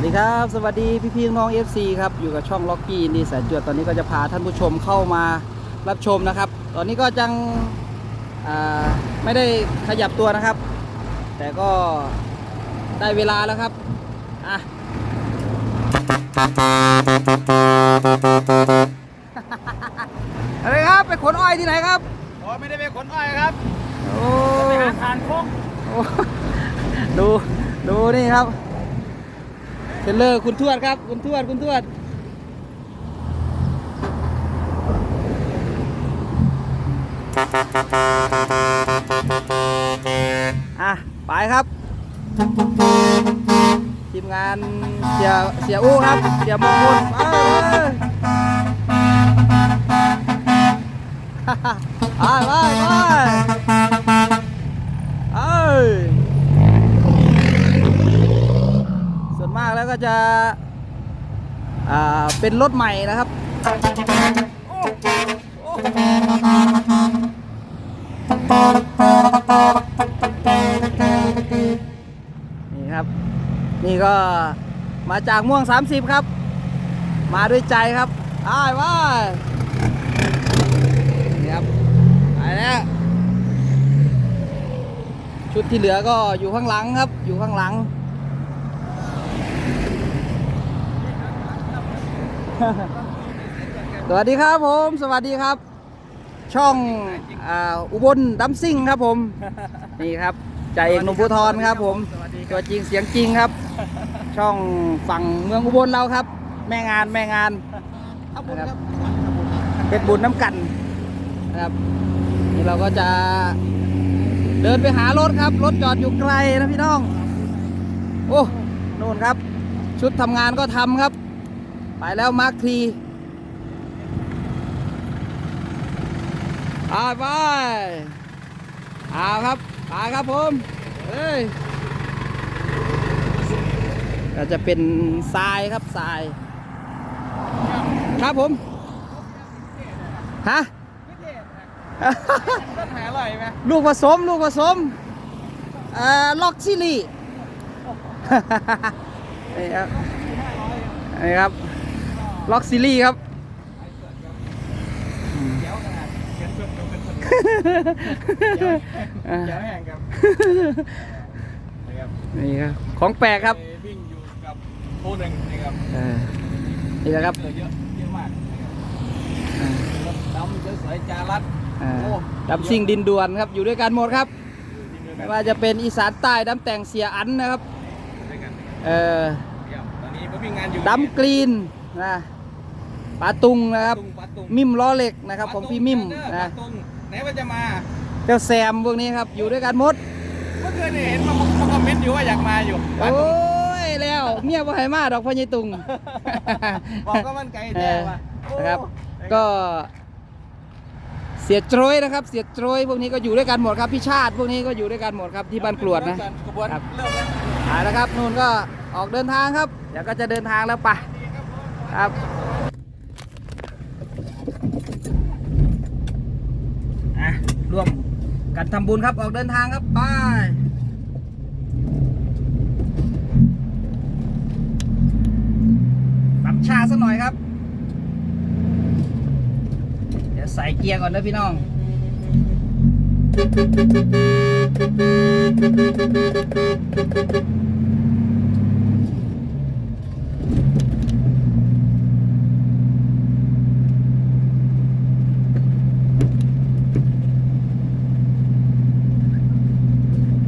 วัสดีครับ สวัสดีพี่พี่ๆน้องๆ FC ครับ อยู่กับช่องล็อกกี้นี่แสนจวดตอนนี้ก็จะพาท่านผู้ชมเข้ามารับชมนะครับ ตอนนี้ก็จังอ่าไม่ได้ขยับตัวนะครับ แต่ก็ได้เวลาแล้วครับอะอะไรครับไปขนอ้อยที่ไหนครับโอ้ไม่ได้ไปขนอ้อยครับโอ้ไปหาทานโค้งโอ้ดูดูนี่ครับ เทรลเลอร์คุณทวดครับ คุณทวดคุณทวดอะไปครับ ทีมงานเสียเสียอู้ครับ เสียมงคลไปเลยไปไปไปเอ้ยส่วนมาก แล้วก็จะเป็นรถใหม่นะครับ นี่ครับ นี่ก็มาจากม่วง 30 ครับ มาด้วยใจครับไปไปนี่ครับ ไปแล้วชุดที่เหลือก็อยู่ข้างหลังครับ อยู่ข้างหลัง สวัสดีครับผม สวัสดีครับ ช่องอาอุบลดัมซิ่งครับผม นี่ครับใจเอกหนุ่มภูทรครับ ผมสวัสดีคตัรัวบจริงเสียงจริงครับ ช่องฝั่งเมืองอุบลเราครับ แม่งานแม่งานครับผมครับเป็นบุญน้ำกันนะครับนี่เราก็จะเดินไปหารถครับ รถจอดอยู่ไกลนะพี่น้อง โอ้นู่นครับ ชุดทำงานก็ทำครับ ไปแล้วมาร์คทีไปไปเอาครับไปครับผมเฮ้ยก็จะเป็นทรายครับทราย ครับผม ฮะต้นหาอร่อยไหมลูกผสม ลูกผสมเอ่อล็อกซิลี่นี่ครับนี่ครับ ล็อกซิลี่ครับเดี๋ยวขนาดเดี๋ยวเดี๋ยวเป็นคนอ่าเดี๋ยวแห้งครับนะครับนี่ครับของแปลกครับไปวิ่งอยู่กับผู้หนึ่งนะครับเออนี่แหละครับเหลือเยอะเยอะมากนะครับรถดำสวยๆจารัดอ่าโอ้ดับซิ่งดินด่วนครับ อยู่ด้วยกันหมดครับไม่ว่าจะเป็นอีสานใต้ดำแต่งเสียอันนะครับ ด้วยกันเออเดี๋ยวตอนนี้ผมมีงานอยู่ดำกรีนนะ ปาตุงนะครับตุงปัดตุงมิมล้อเหล็กนะครับ ของพี่มิมปันะดตุงไหนว่าจะมาเจ้าแซมพวกนี้ครับอยู่ด้วยกันหมด เมื่อคืนนี่เห็นมามาคอมเมนต์อยู่ว่าอยากมาอยู่ปัดโอ้ตุงยแล้วเมียบ่ให้มาดอกพ่อใหญ่ตุง บอกก็มันไกลแท้ว่ะโอ้นะครับก็ เสียโจยนะครับ เสียโจยพวกนี้ก็อยู่ด้วยกันหมดครับพี่ชาติ พวกนี้ก็อยู่ด้วยกันหมดครับที่บ้านกรวดนะขบวนครับ เริ่มแล้วหายแล้วครับนู่นก็ออกเดินทางครับเดี๋ยวก็จะเดินทางแล้วไปะครับอะ ร่วมกันทำบุญครับออกเดินทางครับไปปรับชาสักหน่อยครับ เดี๋ยวใส่เกียร์ก่อนนะพี่น้อง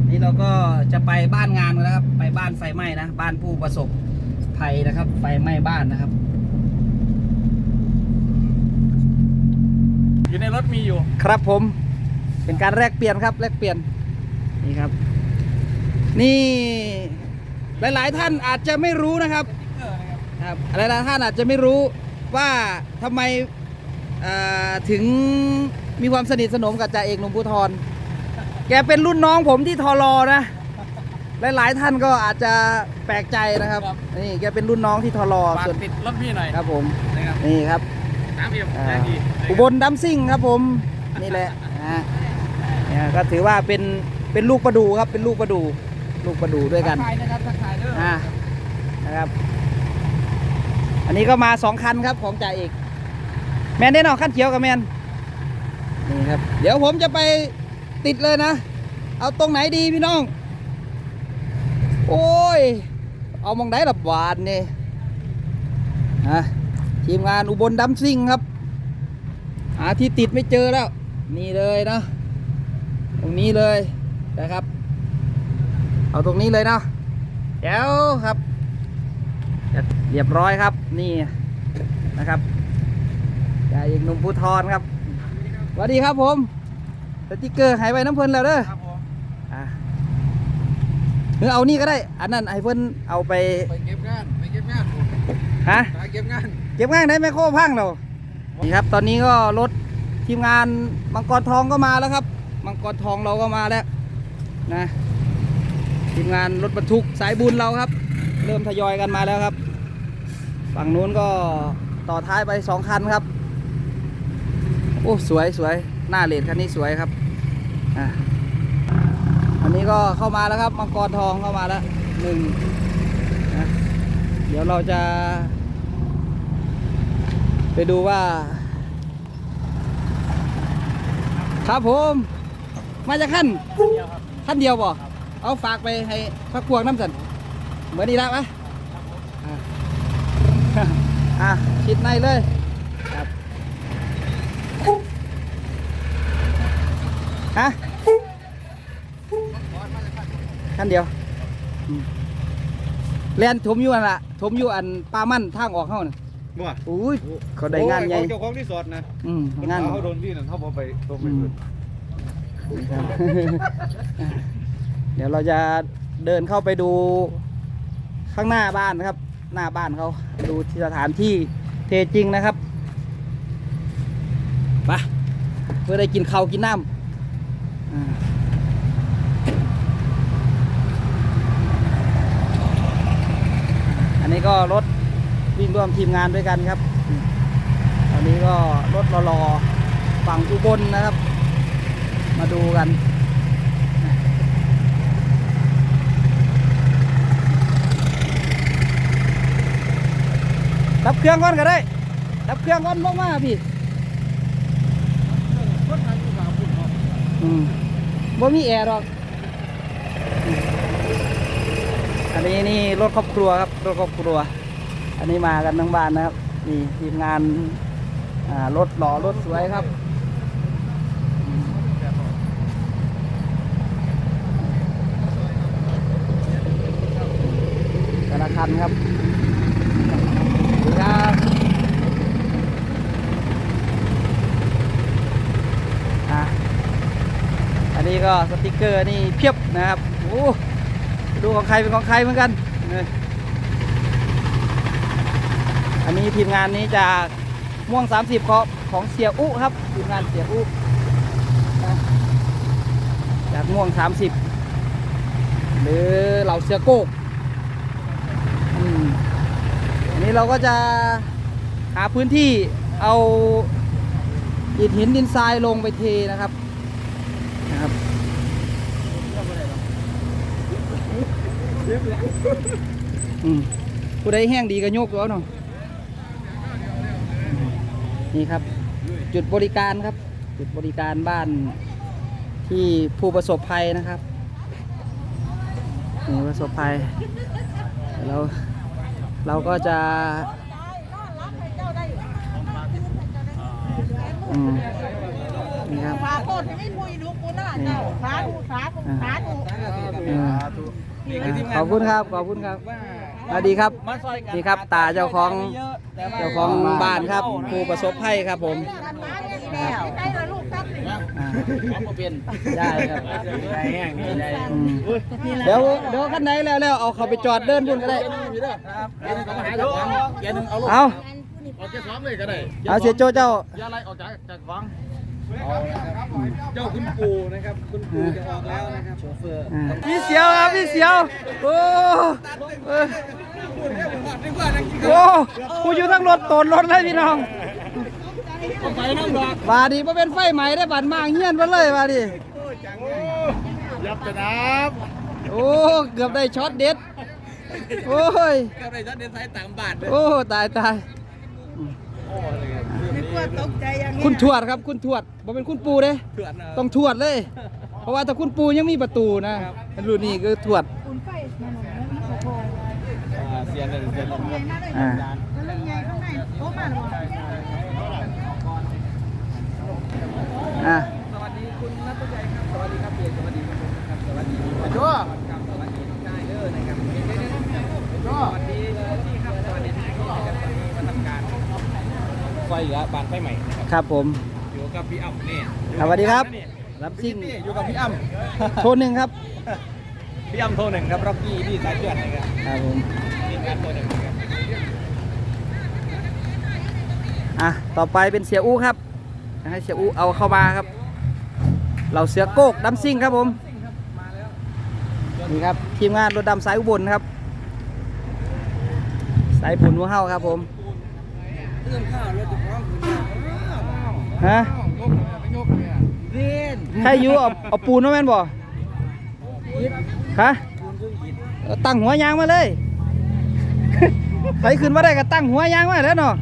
นี่เราก็จะ ไปบ้านงานกันแล้วครับ ไปบ้านไฟไหม้นะ บ้านผู้ประสบภัยนะครับ ไฟไหม้บ้านนะครับ อยู่ในรถมีอยู่ ครับผม เป็นการแลกเปลี่ยนครับแลกเปลี่ยน นี่ครับ นี่ หลาย ๆ ท่านอาจจะไม่รู้นะครับ ครับ หลาย ๆ ท่านอาจจะไม่รู้ว่าทำไมเอ่อถึงมีความสนิทสนมกับจ่าเอกหนุ่มภูทร แกเป็นรุ่นน้องผมที่ทอรอนะ หลาย ๆ ท่านก็อาจจะแปลกใจนะครับครับ นี่แกเป็นรุ่นน้องที่ทอรอฝากส่วนติดรถพี่หน่อยครับผมนะครับนี่ครับ น้ำเอี่ยมอ่า ได้ดีอุบลดัมซิ่งครับผมนี่แหละนะเนี่ยก็ถือว่าเป็นเป็นลูกประดูครับเป็นลูกประดูลูกประดูด้วยกันทักทายนะครับทักทายเด้ออ่านะครับ อันนี้ก็มาสองคันครับของจ่าเอกแมนได้นอนขั้นเขียวกับแมนนี่ครับ เดี๋ยวผมจะไปติดเลยนะ เอาตรงไหนดีพี่น้อง โอ้ย เอามองไหนละบาทนี่ฮะทีมงานอุบลดัมซิ่งครับ หาที่ติดไม่เจอแล้ว นี่เลยนะ ตรงนี้เลยนะครับ เอาตรงนี้เลยนะเดี๋ยวครับ เรียบร้อยครับ นี่นะครับจ่าเอกหนุ่มภูทรครับสวัสดีครับผมสติกเกอร์หายไปน้ำเพลินแล้วเด้อ หรือเอานี่ก็ได้ อันนั้นให้เพิ่นเอาไปไปเก็บงานไปเก็บงานฮะไปเก็บงานเก็บง่ายได้ไหมโคพังเรานี่ครับ ตอนนี้ก็รถทีมงานมังกรทองก็มาแล้วครับ มังกรทองเราก็มาแล้วนะทีมงานรถบรรทุกสายบุญเราครับ เริ่มทยอยกันมาแล้วครับ ฝั่งนู้นก็ต่อท้ายไปสองคันครับโอ้สวยสวยหน้าเลดคันนี้สวยครับอะ อันนี้ก็เข้ามาแล้วครับมังกรทองเข้ามาแล้วหนึ่งนะเดี๋ยวเราจะ ไปดูว่า ครับผม มาจากขั้นขั้นเดียวบ่เอาฝากไปให้พักพวกน้ำสันเหมือนนี้ละปะอะอะชิดในเลยครับฮะ ขั้นเดียวอืมเรียนถมอยู่อันละถมอยู่อันปลามั่นทางออกเข้าน่ะบ่อุ้ย เขาได้งานใหญ่ โอ้ยเจ้าของที่สอดนะอืมมันงาน เขาโดนที่นั่นเขาบอกไปตรงไปอืมอื่นครับเดี๋ยวเราจะเดินเข้าไปดูข้างหน้าบ้านนะครับ หน้าบ้านเขาดูที่สถานที่เทจริงนะครับไปเพื่อได้กินข้าวกินน้ำอ่า นนี้ก็รถวิ่งร่วมทีมงานด้วยกันครับอันนี้ก็รถรอๆฝั่งอุบลนะครับ มาดูกันดับเครื่องก่อนก็ได้ดับเครื่องก่อนลงมาพี่คนทางอยู่สามปุ่นเนาะอืมบ่มีแอร์หรอกอืม อันนี้นี่รถครอบครัวครับรถครอบครัว อันนี้มากันทั้งบ้านนะครับนี่ทีมงานรถหล่อรถสวยครับแต่ละคันครับครับอันนี้ก็สติกเกอร์นี่เพียบนะครับโอ้ ดูของใครเป็นของใครเหมือนกันนี่อันนี้ทีมงานนี้จากม่วง 30ของของเสียอุครับทีมงานเสียอุจากม่วง 30 หรือเหล่าเสือโก้อืมอันนี้เราก็จะหาพื้นที่เอาอิฐหินดินทรายลงไปเทนะครับ อืมผู้ใดแห้งดีก็ยกแล้วเนาะนี่ครับ จุดบริการครับ จุดบริการบ้านที่ผู้ประสบภัยนะครับนี่ประสบภัยเราเราก็จะอืมนี่ครับ ขาโคตรไม่คุยลูกกูน่ะเจ้าขาดูขาดูขาดู เออขอบคุณครับขอบคุณครับสวัสดีครับ มาซอยกันนี่ครับตาเจ้าของแต่ว่าเจ้าของบ้านครับผู้ประสบภัยครับผมกันมาเนี่ยแล้วไม่ได้ละลูกครับนี่อ่าเอามาเป็นได้ครับได้แห้งนี่ได้อืมเดี๋ยวเดี๋ยวขั้นไหนแล้วแล้วเอาเขาไปจอดเดินบุญก็ได้ ครับเกียร์หนึ่งเขามาหาเจ้าของเกียร์หนึ่งเอาลูกเอาออกแค่สองเลยก็ได้เอาเสียโจเจ้าอย่าไล่ออกจากจากฟัง เจ้าคุณปู่นะครับ คุณปู่จะออกแล้วนะครับโชเฟอร์อ่าพี่เสียวครับพี่เสียว โอ้เออโอ้ผู้อยู่ทั้งรถตนรถเลยพี่น้องไปนั่งดอกบาดีมาเป็นไฟไหม้ได้บาดมางเฮี้ยนไปเลยบาดียับจะนับโอ้เกือบได้ช็อตเด็ดโอ้ยก็เลยจะเดินสายต่างบาทเลยโอ้ตายตาย ไม่กลัวตกใจอย่างนี้คุณทวดครับคุณทวดบ่เป็นคุณปูเด้ เถื่อนนะต้องทวดเลย เพราะว่าถ้าคุณปูยังมีประตูนะรุ่นนี้คือทวด คุณไฟนั่นน่ะมันขอโทษอ่าเสียนเลยเสียนลง ใหญ่มากเลยอ่าแล้วเรื่องใหญ่ข้างในโอ้มาหรอ อะ สวัสดีคุณนัทชัยครับ สวัสดีครับเพียรสวัสดีครับสวัสดีครับ โจ้ ครับสวัสดีได้เด้อนะครับเดี๋ยวๆๆสวัสดีที่ครับสวัสดีที่นะครับวันนี้มาทำการไฟ เหลือบานไฟใหม่นะครับครับผม อยู่กับพี่อ้ำนี่สวัสดีครับรับซิ่งนี่อยู่กับพี่อ้ำโทนหนึ่งครับพี่อ้ำโทรหนึ่งครับร็อกกี้ที่สายเชือดนะครับครับผมทีมงานโทรหนึ่งนะครับอะต่อไปเป็นเสียอู้ครับให้เสียอู้เอาเข้ามาครับ เราเสือโกกดำซิ่งครับผมนี่ครับทีมงานรถดำสายอุบลครับสายบุญวัวเฮาครับผม เรื่องข้าวรถจะพร้อมคุณฮะเรียนใครอยู่เอาเอาปูนมาแม่นบ่ฮะเอาตั้งหัวยางมาเลยใครขึ้นมาได้ก็ตั้งหัวยางมาแล้วเนาะ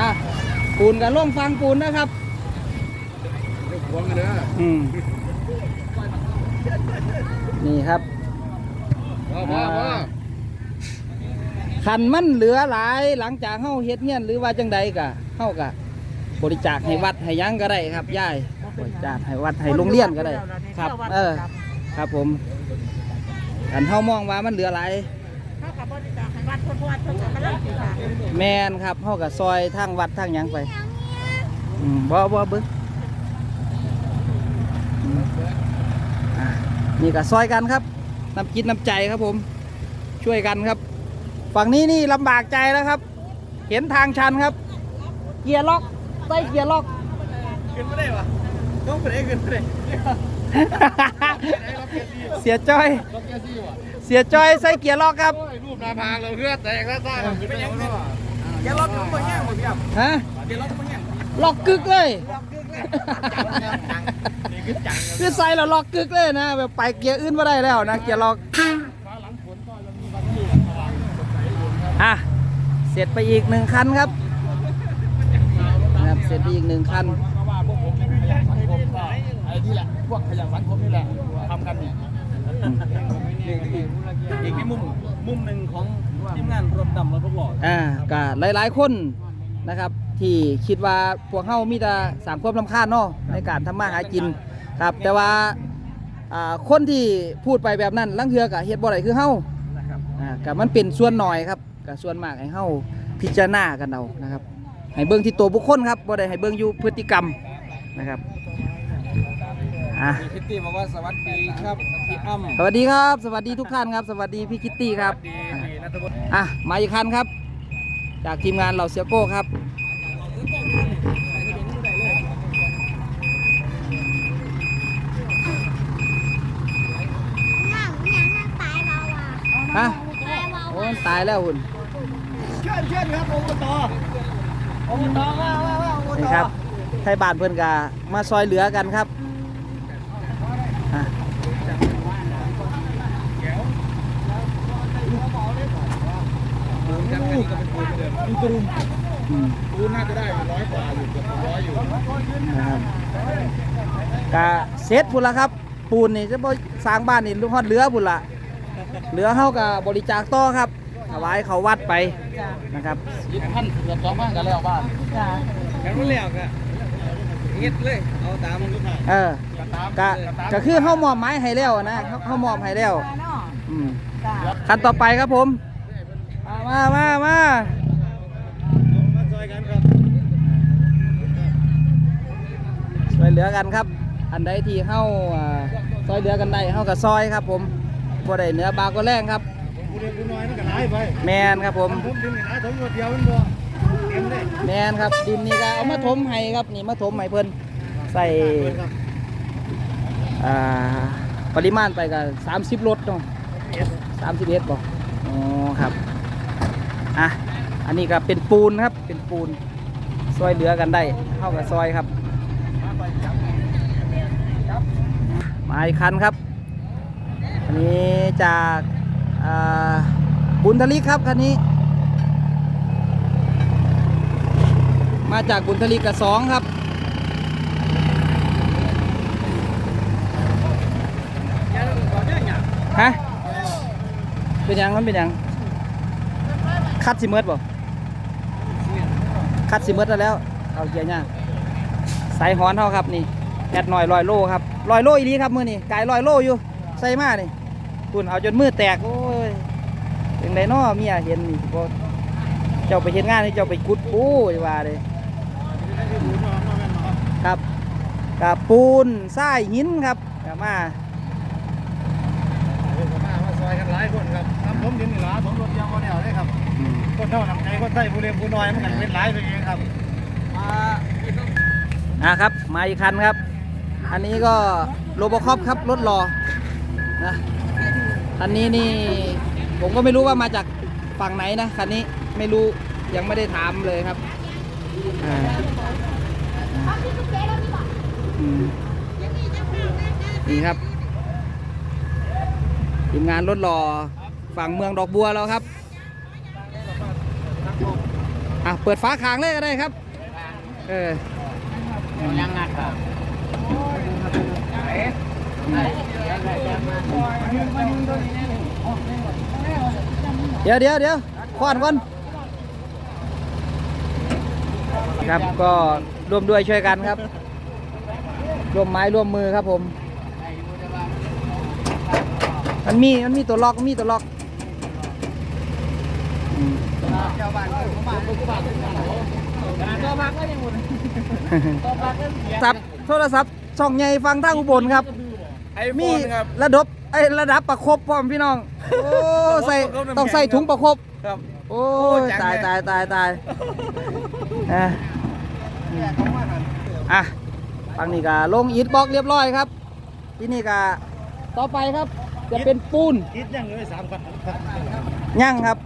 อะปูนกับล่มฟังปูนนะครับหวงกันเด้ออืมนี่ครับ พ่อพ่อพ่อ คันมันเหลือหลายหลังจากเฮาเฮ็ดเฮียนหรือว่าจังใดก็เฮาก็บริจาคให้วัดให้หยังก็ได้ครับยายบริจาคให้วัดให้โรงเรียนก็ได้ ครับ เออ ครับผมคันเฮามองว่ามันเหลือหลายเท่ากับบริจาคให้วัดเพื่อนวัดเพื่อนกำลังสื่อสารแมนครับเฮาก็ซอยทางวัดทางหยังไปอืมบ่บ่เบิ่งอืมอะนี่ก็ซอยกันครับน้ำจิตน้ำใจครับผม ช่วยกันครับ ฝั่งนี้นี่ลำบากใจแล้วครับ เห็นทางชันครับ เกียร์ล็อกใส่เกียร์ล็อกขึ้นไม่ได้วะต้องไปได้ขึ้นไม่ได้เสียจอยต้องแก้ซี่วะเสียจอยใส่เกียร์ล็อกครับรูปนาพางเราเพื่อแตกแล้วซ่าเราขึ้นไม่ยังขึ้นแกล็อกมันแห้งหมดพี่อ้ำฮะแกล็อกมันแห้งล็อกกึกเลยนี่คือจังคือใส่แล้วล็อกกึกเลยนะแบบไปเกียร์อื่นไม่ได้แล้วนะเกียร์ล็อก อะ เสร็จไปอีกหนึ่งคันครับนะครับเสร็จไปอีกหนึ่งคันเพราะว่าพวกผมขยันสังคมก็ไอ้นี่แหละพวกขยันสังคมนี่แหละทำกันเนี่ยอีกในมุมมุมหนึ่งของทีมงานรถดำรถพวกหล่ออ่าก็หลายๆคนนะครับ ที่คิดว่าพวกเฮามีแต่สร้างความรำคาญเนาะในการทำมาหากินครับ แต่ว่าอ่าคนที่พูดไปแบบนั้นลังเทือกับเฮ็ดบ่ได้คือเฮานะครับอ่าก็มันเป็นส่วนหน่อยครับ ก็ส่วนมากให้เฮาพิจารณากันเอานะครับให้เบิ่งที่ตัวบุคคลครับบ่ได้ให้เบิ่งอยู่พฤติกรรมนะครับอะมีคิตตี้บอกว่าสวัสดีครับพี่อ้ำสวัสดีครับ สวัสดีทุกท่านครับ สวัสดีพี่คิตตี้ครับดีดีนัทวุฒิอะมาอีกคันครับ จากทีมงานเหล่าเซียโก้ครับฮะโอ้ยตายแล้วหุ่น เชิญเชิญครับอบตอบตว่าว่าว่าอบตนี่ครับไทยบ้านเพื่อนกามาซอยเหลือกันครับอะปูนกันนี่มปูนอืมปูนน่าจะได้ร้อยกว่าอยู่เกือบร้อยอยู่นะครับกาเซตพุ่นละครับ ปูนนี่จะบ่สร้างบ้านนี่ลูกฮอดเหลือพุ่นละเหลือเฮากับบริจาคต่อครับ ถวายเขาวัดไปนะครับยี่สิบพันเกือบสองพันกันแล้วบ้านจ้ากันไม่แล้วก็เฮ็ดเลย เอาตามมันก็ได้เออตามก็ก็คือเฮามอบไม้ให้แล้วนะเฮาเฮามอบให้แล้วเนาะอืมจ้าคันต่อไปครับผม มามามามามาซอยกันครับช่วยเหลือกันครับ อันใดที่เฮาอ่าซอยเหลือกันได้เฮากับซอยครับผมบ่ได้เหนือบากก็แรงครับ กูเรียนกูน้อยมันก็หลายไปแมนครับผมผมดึงหลายถมคนเดียวมันบ่เต็มเลยแมนครับดินนี่ก็เอามาถมให้ครับนี่มาถมให้เพิ่นใส่อ่าปริมาณไปก็30รถเนาะ31บ่อ๋อครับอะอันนี้ก็เป็นปูนครับเป็นปูนซอยเหลือกันได้เฮากับซอยครับมาอีกคันครับ อันนี้จากอ่า บุญทลิกครับคันนี้ มาจากบุญทลิกกับสองครับฮะเป็นยังมันเป็นยังคัดสิเมิดบ่คัดสิเมิดแล้ว เอาเกียร์เนี่ยใส่หอนเท่าครับนี่แอดหน่อยลอยโลครับลอยโลอีนี้ครับมือนี่กายลอยโลอยู่ใส่มานี่คุณเอาจนมือแตกโอ้ ยเป็นไรน้อเมียเห็นนี่บ่เจ้าไปเห็นงานนี่เจ้าไปกุดปูอย่าว่าเลยครับกับปูนทรายหินครับกลับมามามาซอยกันหลายคนครับทำผมดินนี่หลาผมรถเดียวก็แนวเลยครับคนเท่าน้ำใจคนใต้ผู้เรียนผู้น้อยมันกันเป็นหลายไปเองครับอ่าครับมาอีกคันครับ อันนี้ก็โรบคอปครับรถรอนะคันนี้นี่ ผมก็ไม่รู้ว่ามาจากฝั่งไหนนะคันนี้ไม่รู้ยังไม่ได้ถามเลยครับอ่าอืมนี่ครับทีมงานรถรอฝั่งเมืองดอกบัวเราครับอะเปิดฟ้าคางเลยก็ได้ครับ เออยังงัดครับ เดี๋ยวเดี๋ยวเดี๋ยวขวานก่อนครับก็ร่วมด้วยช่วยกันครับ ร่วมไม้ร่วมมือครับผม มันมีมันมีตัวล็อกมีตัวล็อกอืมเจ้าบ้านก็บ้านก็บ้านตัวพักก็ยังหมดตัวพักก็เสียสับโทรศัพท์ช่องใหญ่ฟังทางอุบลครับไอโฟมีนครับระดับ ไอ้ระดับประคบพร้อมพี่น้อง โอ้ใส่ต้องใส่ถุงประคบ ครับ โอ้ยจังตายเลยตายตายตายอะอะฟังนี่กะลงอิฐบล็อกเรียบร้อยครับ ที่นี่กะต่อไปครับ จะเป็นปูนคิดยังเลยสามพันย่างครับ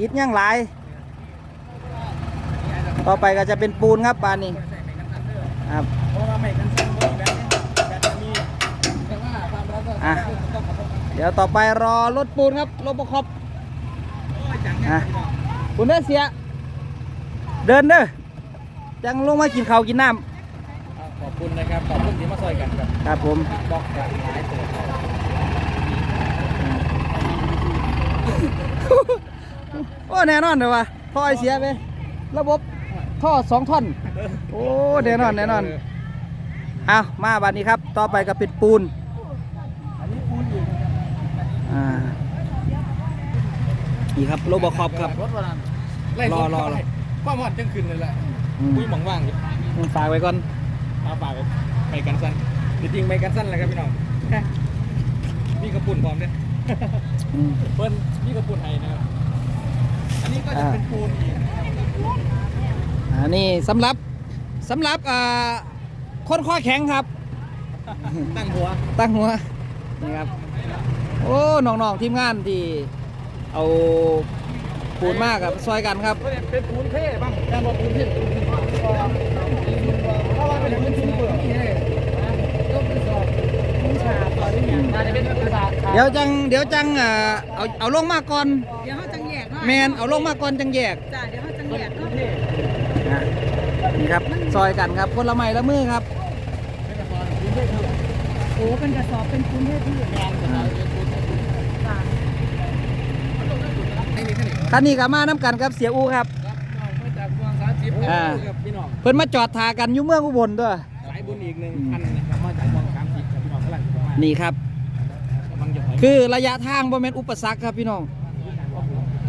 อิฐย่างหลาย ต่อไปก็จะเป็นปูนครับปานนี้ครับเพราะว่าไม่กันซิงแบบนี้แบบนี้แต่ว่าความรักก็อะ เดี๋ยวต่อไปรอรถปูนครับรถประคอบอะคุณเด้อเสีย เดินเด้อจังลงมากินข้าวกินน้ขอบคุณนะครับ ขอบคุณที่มาซอยกันครับำครับผมบอกกันหลายตัวโอ้แน่นอนเลยว่ะท่อไอเสียไประบบท่อสองท่อน โอ้แน่นอนแน่นอนเอามาบัดนี้ครับ ต่อไปก็เป็นปูนอันนี้ปูนอยู่ อ่า นี่ครับโรบอคอปครับ รถวันนั้นไล่รอรอรอความหวานจังคืนเลยแหละอืมคุยหมองว่างอยู่ฝากไว้ก่อนเอาปากไปกันสั้นจริงๆไปกันสั้นเลยครับพี่น้องมีกระปุ่นพร้อมเนี่ยอืมเปิ้ลมีกระปุ่นไทยนะครับอันนี้ก็จะเป็นปูนอีกอันนี้สำหรับสำหรับอ่าคนข้อแข็งครับ ตั้งหัวตั้งหัวนี่ครับ โอ้น้องๆทีมงานที่ เอาปูนมากครับซอยกันครับ เป็นปูนเท่บ้างการบอกปูนเท่ปูนเท่เพราะว่าเป็นปูนสูงเปลือกก็เป็นสอบปูนฉาบต่อที่อย่างน่าจะเป็นปูนฉาบเดี๋ยวจังเดี๋ยวจังอ่าเอาเอาลงมาก่อนเดี๋ยวเขาจังแยกเนาะแมนเอาลงมาก่อนจังแยกจ้าเดี๋ยวเขาจังแยกเนาะอะนี่ครับซอยกันครับคนละไม้ละมือครับโอ้เป็นกระสอบเป็นปูนเทพที่แรงจ้า คันนี้กับมาน้ำกันครับเสียอูครับมาจากเมืองสาธิตอ่าครับพี่น้องเพิ่นมาจอดทากันอยู่เมืองอุบลด้วยสายบุญอีกหนึ่งพันนะครับมาจากเมืองสามสิบครับพี่น้องกำลังจะมานี่ครับ กำลังจะไปคือระยะทางบ่แม่นอุปสรรคครับพี่น้อง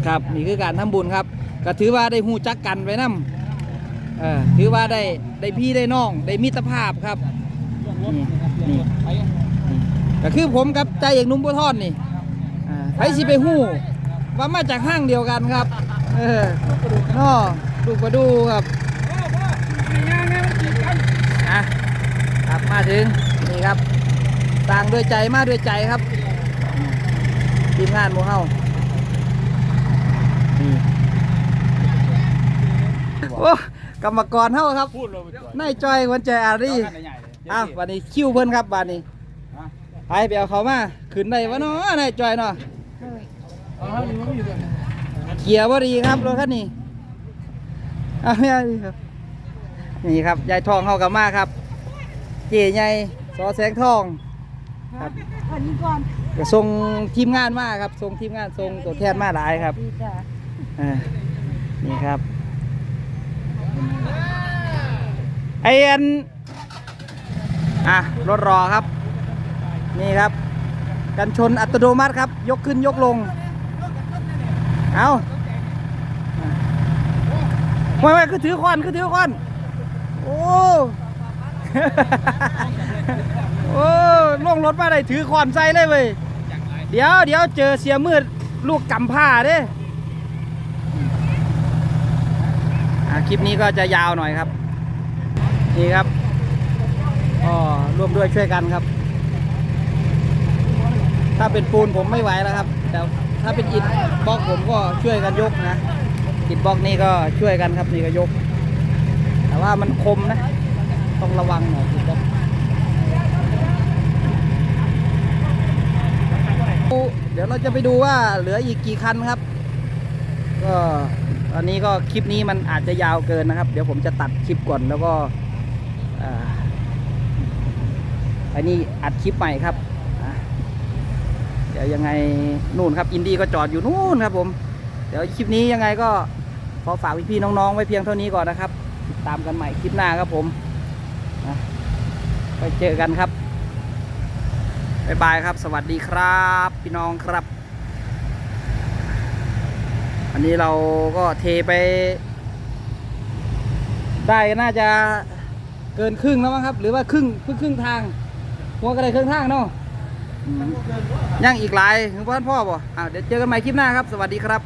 ครับนี่คือการทำบุญครับก็ถือว่าได้หูจักกันไว้นํเออถือว่าได้ได้พี่ได้น้องได้มิตรภาพครับนี่นี่ไปก็คือผมกับใจเอกหนุ่มบัวทอนนี่อ่าไผสิไปหู้ ว่ามาจากห้างเดียวกันครับ เออน้อลูกประดูครับอะครับมาถึงนี่ครับต่างด้วยใจมาด้วยใจครับอืมทีมงานหมูเฮานี่โอ้กรรมกรเฮาครับพูดเลยไปก่อนนายจอยวันใจอารีใหญ่เลยอ้าววันนี้คิวเพิ่นครับวันนี้ไปไปเอาเขามาขึ้นได้วะเนาะนายจอยเนาะ เกียร์ว่าดีครับรถคันนี้เอาไม่เอาดีครับนี่ครับยายทองเข้ากับมาครับ เจ๊ใหญ่สอแสงทองครับอันนี้ก่อนก็ส่งทีมงานมาครับส่งทีมงานส่งตัวแทนมาหลายครับดีจ้ะอ่านี่ครับไอเอ็นอะรถรอครับ นี่ครับ กันชนอัตโนมัติครับ ยกขึ้นยกลง เอาไม่ไม่คือถือควันคือถือควันโอ้โอ้ลงรถมาได้ถือควันใส่เลยเว้ยเดี๋ยวเดี๋ยวเจอเสียมืดลูกกำผ้าเด้อะคลิปนี้ก็จะยาวหน่อยครับ นี่ครับก็ร่วมด้วยช่วยกันครับ ถ้าเป็นปูนผมไม่ไหวแล้วครับแต่ ถ้าเป็นอิฐบล็อกผมก็ช่วยกันยกนะอิฐบล็อกนี่ก็ช่วยกันครับนี่ก็ยก แต่ว่ามันคมนะ ต้องระวังหน่อยอิฐบล็อกเดี๋ยวเราจะไปดูว่าเหลืออีกกี่คันครับ ก็ตอนนี้ก็คลิปนี้มันอาจจะยาวเกินนะครับ เดี๋ยวผมจะตัดคลิปก่อนแล้วก็อันนี้อัดคลิปใหม่ครับ เดี๋ยวยังไงนู่นครับอินดี้ก็จอดอยู่นู่นครับผม เดี๋ยวคลิปนี้ยังไงก็ขอฝากพี่ๆน้องๆไว้เพียงเท่านี้ก่อนนะครับ ติดตามกันใหม่คลิปหน้าครับผมไปเจอกันครับบ๊ายบายครับ สวัสดีครับ พี่น้องครับ อันนี้เราก็เทไป ได้น่าจะเกินครึ่งแล้วมั้งครับ หรือว่าครึ่งเพิ่งครึ่งทางหัวก็ได้ครึ่งทางเนาะ ยังอีกหลายถึงพ่อพ่อบ่อ่าเดี๋ยวเจอกันใหม่คลิปหน้าครับ สวัสดีครับ